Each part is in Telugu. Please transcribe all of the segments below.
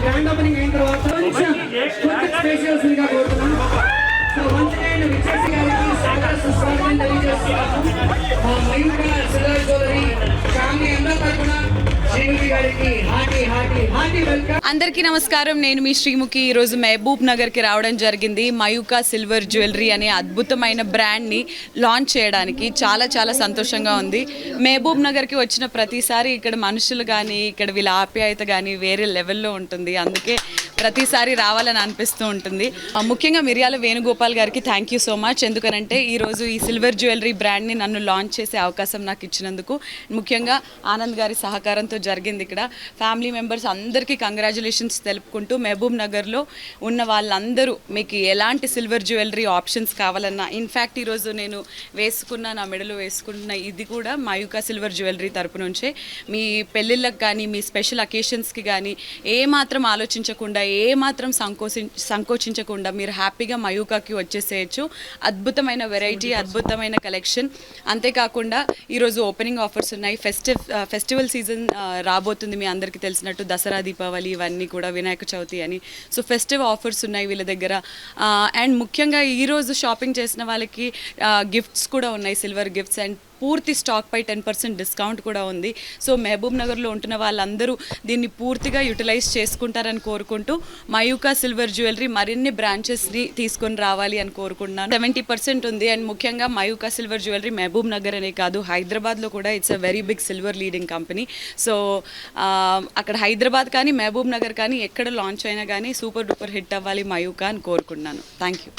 గ్రాండ్ ఓపెనింగ్ అయిన తర్వాత గారికి సాగర సుస్వాగతం అందరికీ నమస్కారం. నేను మీ శ్రీముఖి. ఈరోజు మహబూబ్ నగర్కి రావడం జరిగింది. మయూకా సిల్వర్ జ్యువెలరీ అనే అద్భుతమైన బ్రాండ్ని లాంచ్ చేయడానికి చాలా చాలా సంతోషంగా ఉంది. మహబూబ్ నగర్కి వచ్చిన ప్రతిసారి ఇక్కడ మనుషులు కానీ ఇక్కడ వీళ్ళ ఆప్యాయత కానీ వేరే లెవెల్లో ఉంటుంది. అందుకే ప్రతిసారి రావాలని అనిపిస్తూ ఉంటుంది. ముఖ్యంగా మిరియాల వేణుగోపాల్ గారికి థ్యాంక్ యూ సో మచ్ ఎందుకనంటే ఈరోజు ఈ సిల్వర్ జ్యువెలరీ బ్రాండ్ని నన్ను లాంచ్ చేసే అవకాశం నాకు ఇచ్చినందుకు ముఖ్యంగా ఆనంద్ గారి సహకారంతో జరిగింది ఇక్కడ. ఫ్యామిలీ మెంబర్స్ అందరికీ కంగ్రాచులేషన్స్ తెలుపుకుంటూ మహబూబ్ నగర్లో ఉన్న వాళ్ళందరూ మీకు ఎలాంటి సిల్వర్ జ్యువెలరీ ఆప్షన్స్ కావాలన్నా ఇన్ఫ్యాక్ట్ ఈరోజు నేను వేసుకున్న నా మెడలో వేసుకున్న ఇది కూడా మయూకా సిల్వర్ జ్యువెలరీ తరపు నుంచే మీ పెళ్ళిళ్ళకి కానీ మీ స్పెషల్ అకేషన్స్కి కానీ ఏమాత్రం ఆలోచించకుండా ఏ మాత్రం సంకోచి సంకోచించకుండా మీరు హ్యాపీగా మయూకాకి వచ్చేసేయచ్చు. అద్భుతమైన వెరైటీ అద్భుతమైన కలెక్షన్. అంతేకాకుండా ఈరోజు ఓపెనింగ్ ఆఫర్స్ ఉన్నాయి. ఫెస్టివ్ ఫెస్టివల్ సీజన్ రాబోతుంది మీ అందరికీ తెలిసినట్టు. దసరా దీపావళి ఇవన్నీ కూడా వినాయక చవితి అని. సో ఫెస్టివ్ ఆఫర్స్ ఉన్నాయి వీళ్ళ దగ్గర. అండ్ ముఖ్యంగా ఈరోజు షాపింగ్ చేసిన వాళ్ళకి గిఫ్ట్స్ కూడా ఉన్నాయి. సిల్వర్ గిఫ్ట్స్ అండ్ పూర్తి స్టాక్ పై టెన్ పర్సెంట్ డిస్కౌంట్ కూడా ఉంది. సో మహబూబ్ నగర్లో ఉంటున్న వాళ్ళందరూ దీన్ని పూర్తిగా యూటిలైజ్ చేసుకుంటారని కోరుకుంటూ మయూకా సిల్వర్ జ్యువెలరీ మరిన్ని బ్రాంచెస్ని తీసుకొని రావాలి అని కోరుకుంటున్నాను. సెవెంటీ పర్సెంట్ ఉంది అండ్ ముఖ్యంగా మయూకా సిల్వర్ జ్యువెలరీ మహబూబ్ నగర్ అనే కాదు హైదరాబాద్లో కూడా it's a very big silver leading company so అక్కడ హైదరాబాద్ కానీ మహబూబ్ నగర్ కానీ ఎక్కడ లాంచ్ అయినా కానీ సూపర్ డూపర్ హిట్ అవ్వాలి మయూకా అని కోరుకుంటున్నాను. థ్యాంక్ యూ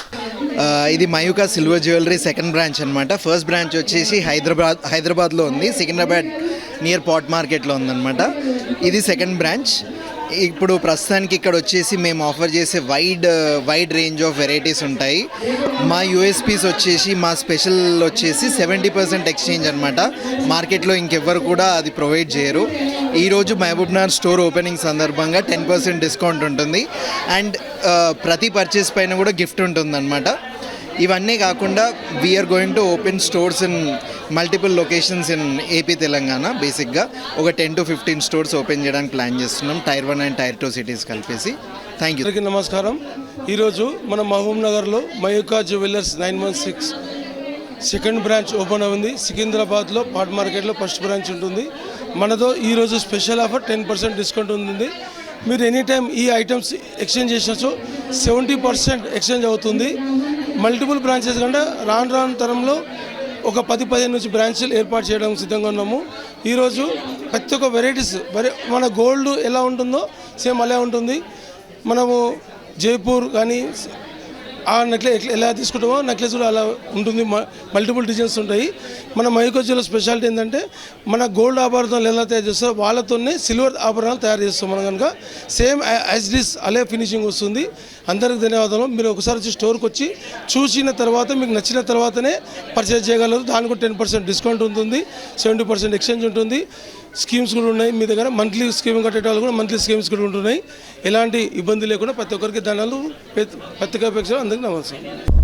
ఇది Mayuka silver jewellery second branch అనమాట ఫస్ట్ బ్రాంచ్ వచ్చేసి హైదరాబాద్ హైదరాబాద్ హైదరాబాద్లో ఉంది. సికింద్రాబాద్ నియర్ పాట్ మార్కెట్లో ఉందన్నమాట. ఇది సెకండ్ బ్రాంచ్ ఇప్పుడు ప్రస్తుతానికి ఇక్కడ వచ్చేసి మేము ఆఫర్ చేసే wide wide range of varieties ఉంటాయి. మా యూఎస్పీస్ వచ్చేసి మా స్పెషల్ వచ్చేసి సెవెంటీ పర్సెంట్ ఎక్స్చేంజ్ అనమాట మార్కెట్లో ఇంకెవ్వరు కూడా అది ప్రొవైడ్ చేయరు. ఈరోజు మహబూబ్నగర్ స్టోర్ ఓపెనింగ్ సందర్భంగా టెన్ పర్సెంట్ డిస్కౌంట్ ఉంటుంది. అండ్ uh, ప్రతి పర్చేస్ పైన కూడా గిఫ్ట్ ఉంటుందన్నమాట. ఇవన్నీ కాకుండా we're going to open stores in multiple locations in AP Telangana బేసిక్గా ఒక ten to fifteen stores open చేయడానికి ప్లాన్ చేస్తున్నాం. Tier one and tier two cities కలిపేసి. థ్యాంక్ యూ నమస్కారం. ఈరోజు మన మహబూబ్ నగర్లో Mayuka jewellers nine one six second branch open అయింది. సికింద్రాబాద్లో పాట్ మార్కెట్లో ఫస్ట్ బ్రాంచ్ ఉంటుంది. మనతో ఈరోజు special offer ten percent discount ఉంది మీరు ఎనీ టైం ఈ ఐటమ్స్ ఎక్స్చేంజ్ చేసినచో సెవెంటీ పర్సెంట్ ఎక్స్చేంజ్ అవుతుంది. మల్టిపుల్ బ్రాంచెస్ కంటే రాను రాను తరంలో ఒక పది పదిహేను నుంచి బ్రాంచ్లు ఏర్పాటు చేయడం సిద్ధంగా ఉన్నాము. ఈరోజు ప్రతి ఒక్క వెరైటీస్ మన గోల్డ్ ఎలా ఉంటుందో సేమ్ అలా ఉంటుంది. మనము జైపూర్ కానీ ఆ నెక్లెస్ ఎలా తీసుకుంటామో నెక్లెస్ కూడా అలా ఉంటుంది. మల్టిపుల్ డిజైన్స్ ఉంటాయి. మన మైకోజీలో స్పెషాలిటీ ఏంటంటే మన గోల్డ్ ఆభరణాలు ఎలా తయారు చేస్తారో వాళ్ళతోనే సిల్వర్ ఆభరణాలు తయారు చేస్తాం మనం కనుక. సేమ్ యాజ్ అలే ఫినిషింగ్ వస్తుంది. అందరికి ధన్యవాదాలు. మీరు ఒకసారి వచ్చి స్టోర్కి వచ్చి చూసిన తర్వాత మీకు నచ్చిన తర్వాతనే పర్చేజ్ చేయగలరు. దానికి టెన్ పర్సెంట్ డిస్కౌంట్ ఉంటుంది. సెవెంటీ పర్సెంట్ ఎక్స్చేంజ్ ఉంటుంది. స్కీమ్స్ కూడా ఉన్నాయి మీ దగ్గర. మంత్లీ స్కీమ్ కట్టే వాళ్ళు కూడా మంత్లీ స్కీమ్స్ కూడా ఉంటున్నాయి. ఎలాంటి ఇబ్బంది లేకుండా ప్రతి ఒక్కరికి ధనాలు ప్రత్యేక అందరికీ నమస్కారం.